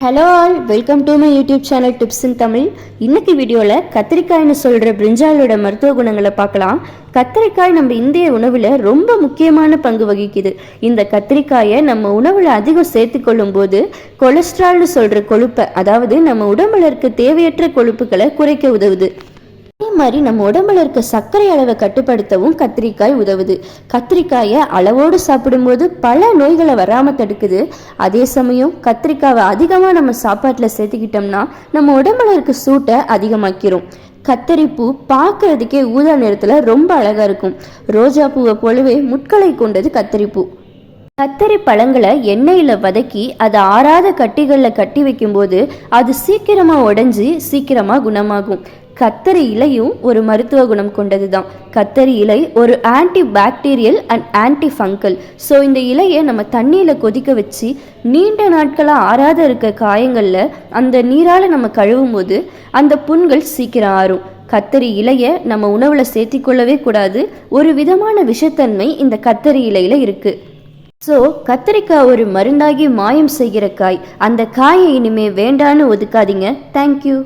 Hello all welcome to my YouTube channel tips in Tamil இன்னைக்கு வீடியோவில் கத்திரிக்காய்னு சொல்கிற பிரிஞ்சாலோட மருத்துவ குணங்களை பார்க்கலாம். கத்திரிக்காய் நம்ம இந்திய உணவில் ரொம்ப முக்கியமான பங்கு வகிக்குது. இந்த கத்திரிக்காயை நம்ம உணவில் அதிகம் சேர்த்துக்கொள்ளும் போது கொலஸ்ட்ரால்னு சொல்கிற கொழுப்பை அதாவது நம்ம உடம்புல இருக்க தேவையற்ற கொழுப்புகளை குறைக்க உதவுது. அதே மாதிரி நம்ம உடம்புல இருக்க சர்க்கரை அளவை கட்டுப்படுத்தவும் கத்திரிக்காய் உதவுது. கத்திரிக்காயை அளவோடு சாப்பிடும்போது பல நோய்களை வராமல் தடுக்குது. அதே சமயம் கத்திரிக்காவை அதிகமாக நம்ம சாப்பாட்டில் சேர்த்துக்கிட்டோம்னா நம்ம உடம்புல இருக்க சூட்டை அதிகமாக்கிறோம் கத்தரிப்பூ பார்க்கறதுக்கே ஊதா நிறத்தில் ரொம்ப அழகாக இருக்கும். ரோஜா பூவை போலவே முட்களை கொண்டது கத்தரிப்பூ. கத்தரி பழங்களை எண்ணெயில் வதக்கி அதை ஆறாத கட்டிகளில் கட்டி வைக்கும்போது அது சீக்கிரமாக உடஞ்சி சீக்கிரமாக குணமாகும். கத்தரி இலையும் ஒரு மருத்துவ குணம் கொண்டது தான் கத்தரி இலை ஒரு anti bacterial and anti fungal so இந்த இலையை நம்ம தண்ணியில் கொதிக்க வச்சு நீண்ட நாட்களாக ஆறாத இருக்க காயங்களில் அந்த நீரால் நம்ம கழுவும் போது அந்த புண்கள் சீக்கிரம் ஆறும். கத்தரி இலையை நம்ம உணவில் சேர்த்திக்கொள்ளவே கூடாது. ஒரு விதமான விஷத்தன்மை இந்த கத்தரி இலையில் இருக்குது ஸோ கத்திரிக்காய் ஒரு மருந்தாகி மாயம் செய்கிற காய். அந்த காயை இனிமே வேண்டான்னு ஒதுக்காதீங்க. தேங்க்யூ